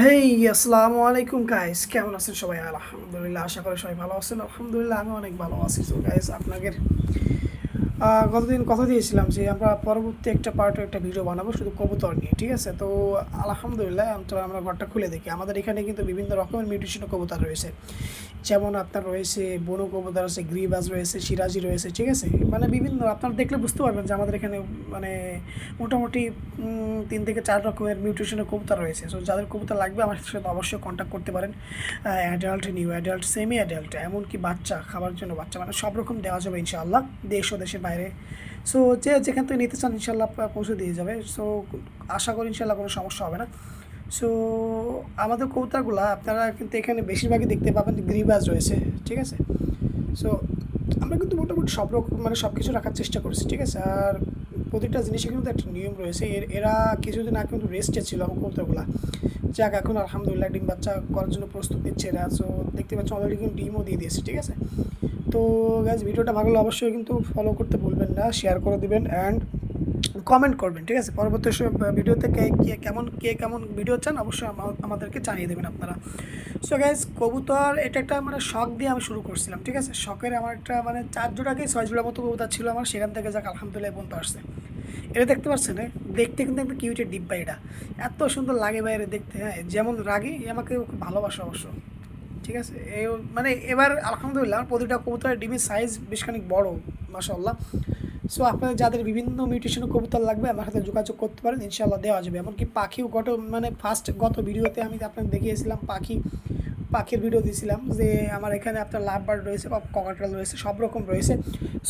হেই আসসালামু আলাইকুম গাইস কেমন আছেন সবাই? আলহামদুলিল্লাহ, আশা করি সবাই ভালো আছেন। আলহামদুলিল্লাহ, আমি অনেক ভালো আছি। তো গাইস আপনাদের গতদিন কথা দিয়েছিলাম যে আমরা পরবর্তী একটা পার্ট একটা ভিডিও বানাবো শুধু কবুতর নিয়ে, ঠিক আছে? তো আলহামদুলিল্লাহ তো আমরা ঘরটা খুলে দেখি। আমাদের এখানে কিন্তু বিভিন্ন রকমের মিউটেশন কবুতর রয়েছে। যেমন আপনার রয়েছে বনো কবুতর আছে, গ্রিবাজ রয়েছে, সিরাজি রয়েছে, ঠিক আছে? মানে বিভিন্ন, আপনারা দেখলে বুঝতে পারবেন যে আমাদের এখানে মানে মোটামুটি তিন থেকে চার রকমের মিউটেশনের কবুতর রয়েছে। সো যাদের কবুতর লাগবে, আমার সাথে অবশ্যই কন্ট্যাক্ট করতে পারেন। Adult new adult semi adult এমনকি বাচ্চা, খাবার জন্য বাচ্চা মানে সব রকম দেওয়া যাবে ইনশাআল্লাহ, দেশ ও দেশের বাইরে। সো যে যেখান থেকে নিতে চান ইনশাল্লাহ পৌঁছে দিয়ে যাবে। সো আশা করি ইনশাল্লাহ কোনো সমস্যা হবে না। সো আমাদের কবুতরগুলো আপনারা কিন্তু এখানে বেশিরভাগই দেখতে পাবেন গ্রিবাজ রয়েছে, ঠিক আছে? সো আমরা কিন্তু মোটামুটি সব রকম মানে সব কিছু রাখার চেষ্টা করেছি, ঠিক আছে? আর প্রতিটা জিনিসের কিন্তু একটা নিয়ম রয়েছে। এর, এরা কিছুদিন আগে কিন্তু রেস্টে ছিল আমার কবুতরগুলা। যাক, এখন আলহামদুলিল্লাহ ডিম বাচ্চা করার জন্য প্রস্তুত নিচ্ছে এরা। সো দেখতে পাচ্ছি অলরেডি কিন্তু ডিমও দিয়ে দিয়েছে, ঠিক আছে? তো গ্যাস ভিডিওটা ভালো অবশ্যই কিন্তু ফলো করতে ভুলবেন না শেয়ার করে দিবেন অ্যান্ড কমেন্ট করবেন, ঠিক আছে? পরবর্তী ভিডিওতে কে কে কেমন কে কেমন ভিডিও চান অবশ্যই আমাদেরকে জানিয়ে দেবেন আপনারা। সো গ্যাস কবুতর এটা একটা মানে শখ দিয়ে আমি শুরু করছিলাম, ঠিক আছে? শখের আমার একটা মানে চার জোড়াকে ছয় জোড়া মতো কবুতর ছিল আমার, সেখান থেকে যাক, আলহামদুলিল্লাহ পর্যন্ত আসছে। এটা দেখতে পাচ্ছেন? দেখতে কিন্তু একটা কিউটের ডিব্বা এটা। এত সুন্দর লাগে বাইরে দেখতে হ্যাঁ? যেমন রাগে আমাকে ভালোবাসে অবশ্য। ঠিক আছে? মানে এবার আলহামদুলিল্লাহ প্রতিটা কবুতরের ডিমের সাইজ বেশ খানিক বড়ো মাসাল্লাহ সো আপনাদের যাদের বিভিন্ন মিউটেশনের কবুতর লাগবে, আমার সাথে যোগাযোগ করতে পারেন ইনশাল্লাহ দেওয়া যাবে। এমনকি পাখিও গত মানে ফার্স্ট গত ভিডিওতে আমি আপনাকে দেখিয়েছিলাম, পাখি, পাখির ভিডিও দিয়েছিলাম যে আমার এখানে আপনার লাভ বার্ড রয়েছে বা ককাটাল রয়েছে, সব রকম রয়েছে।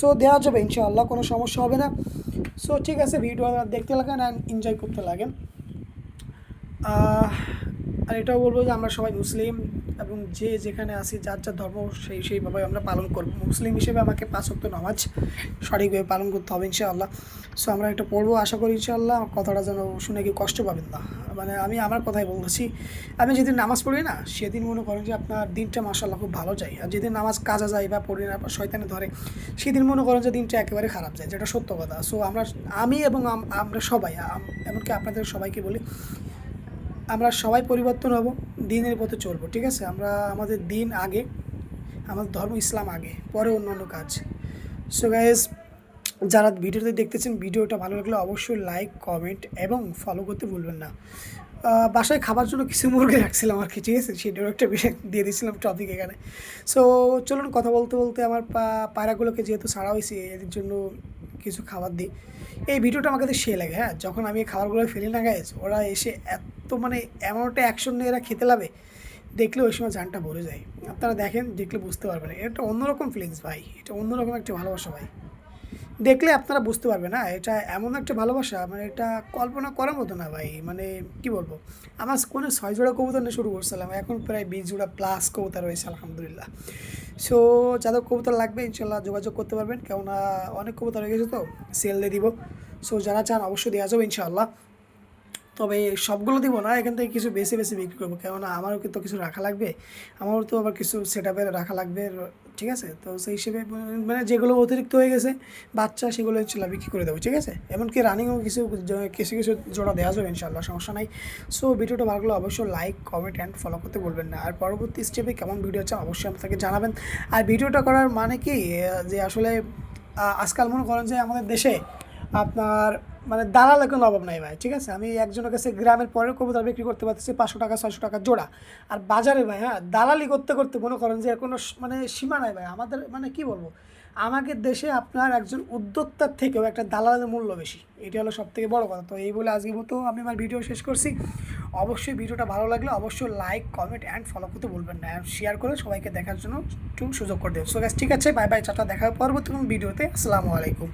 সো দেওয়া যাবে ইনশাআল্লাহ, কোনো সমস্যা হবে না। সো ঠিক আছে ভিডিও দেখতে লাগেন অ্যান্ড এনজয় করতে লাগেন। আর এটাও বলব যে আমরা সবাই মুসলিম এবং যে যেখানে আছি, যার যার ধর্ম, সেই সেইভাবে আমরা পালন করব। মুসলিম হিসেবে আমাকে পাঁচ ওয়াক্ত নামাজ সঠিকভাবে পালন করতে হবে ইনশাআল্লাহ। সো আমরা একটা পড়ব, আশা করি ইনশাআল্লাহ কথাটা যেন শুনে কি কষ্ট পাবেন না। মানে আমি আমার কথাই বলতেছি, আমি যেদিন নামাজ পড়ি না, সেদিন মনে করেন যে আপনার দিনটা মাসাল্লাহ খুব ভালো যায়। আর যেদিন নামাজ কাজা যায় বা পড়ি না বা শয়তানে ধরে, সেদিন মনে করেন যে দিনটা একেবারে খারাপ যায়, যেটা সত্য কথা। সো আমরা, আমি এবং আমরা সবাই এমনকি আপনাদের সবাইকে বলি আমরা সবাই পরিবর্তন হব, দিনের পথে চলবো, ঠিক আছে? আমরা আমাদের দিন আগে, আমাদের ধর্ম ইসলাম আগে, পরে অন্য অন্য কাজ। সো গাইজ যারা ভিডিওতে দেখতেছেন, ভিডিওটা ভালো লাগলে অবশ্যই লাইক কমেন্ট এবং ফলো করতে ভুলবেন না। বাসায় খাবার জন্য কিছু মুরগি রাখছিলাম আর কি, ঠিক আছে? সেটাও একটা বিষয় দিয়ে দিয়েছিলাম টপিক এখানে। সো চলুন কথা বলতে বলতে আমার পায়রাগুলোকে যেহেতু ছাড়া হয়েছে এর জন্য কিছু খাবার দিই। এই ভিডিওটা আমার কাছে সে লাগে হ্যাঁ? যখন আমি খাবারগুলো ফেলি না গাইজ ওরা এসে এত মানে অ্যামাউন্টে অ্যাকশন নিয়ে এরা খেতে লাবে দেখলে ওই সময় জানটা ভরে যায়। আপনারা দেখেন, দেখলে বুঝতে পারবেন। এটা অন্যরকম ফিলিংস ভাই। এটা অন্যরকম একটা ভালোবাসা ভাই। দেখলে আপনারা বুঝতে পারবেন, না? এটা এমন একটা ভালোবাসা মানে এটা কল্পনা করার মতো না ভাই মানে কি বলব? আমার কোনো ছয় জোড়া কবুতর নিয়ে শুরু করছিলাম, এখন প্রায় বিশ জোড়া প্লাস কবুতর রয়েছে, আলহামদুলিল্লাহ। সো যাদের কবুতর লাগবে, ইনশাল্লাহ যোগাযোগ করতে পারবেন, কেননা অনেক কবুতর হয়ে গেছে তো সেল দিয়ে দিব। সো যারা চান অবশ্যই দেওয়া যাবে ইনশাআল্লাহ তবে সবগুলো দিব না, এখান থেকে কিছু বেশি বেশি বিক্রি করব, কেননা আমারও কিন্তু কিছু রাখা লাগবে, আমারও তো আবার কিছু সেট রাখা লাগবে ঠিক আছে? তো সেই হিসেবে মানে যেগুলো অতিরিক্ত হয়ে গেছে, বাচ্চা সেগুলো ইনশাল্লাহ বিক্রি করে দেবো, ঠিক আছে? এমনকি রানিংও কিছু কিছু কিছু জোড়া দেওয়া যাবে ইনশাল্লাহ সমস্যা নাই। সো ভিডিওটা ভালো লাগলে অবশ্যই লাইক কমেন্ট অ্যান্ড ফলো করতে বলবেন না। আর পরবর্তী স্টেপে কেমন ভিডিও চান অবশ্যই আপনাকে জানাবেন। আর ভিডিওটা করার মানে কি যে আসলে আজকাল মনে করেন যে আমাদের দেশে আপনার মানে দালালের কোনো অভাব নাই ভাই, ঠিক আছে? আমি একজনের কাছে গ্রামের পরের কবুতর বিক্রি করতে পারতেছি পাঁচশো টাকা, ছয়শো টাকা জোড়া। আর বাজারে ভাই হ্যাঁ দালালি করতে করতে মনে করেন যে কোনো মানে সীমা নাই ভাই। আমাদের মানে কি বলব? আমাদের দেশে আপনার একজন উদ্যোক্তার থেকেও একটা দালালের মূল্য বেশি। এটা হলো সব থেকে বড়ো কথা। তো এই বলে আজকের মতো আমি আমার ভিডিও শেষ করছি। অবশ্যই ভিডিওটা ভালো লাগলে অবশ্যই লাইক কমেন্ট অ্যান্ড ফলো করতে বলবেন না। শেয়ার করে সবাইকে দেখার জন্য একটু সুযোগ করে দেবেন। সো গ্যাস ঠিক আছে? বাই বাই চাটা দেখা পরবর্তী ভিডিওতে। আসসালামু আলাইকুম।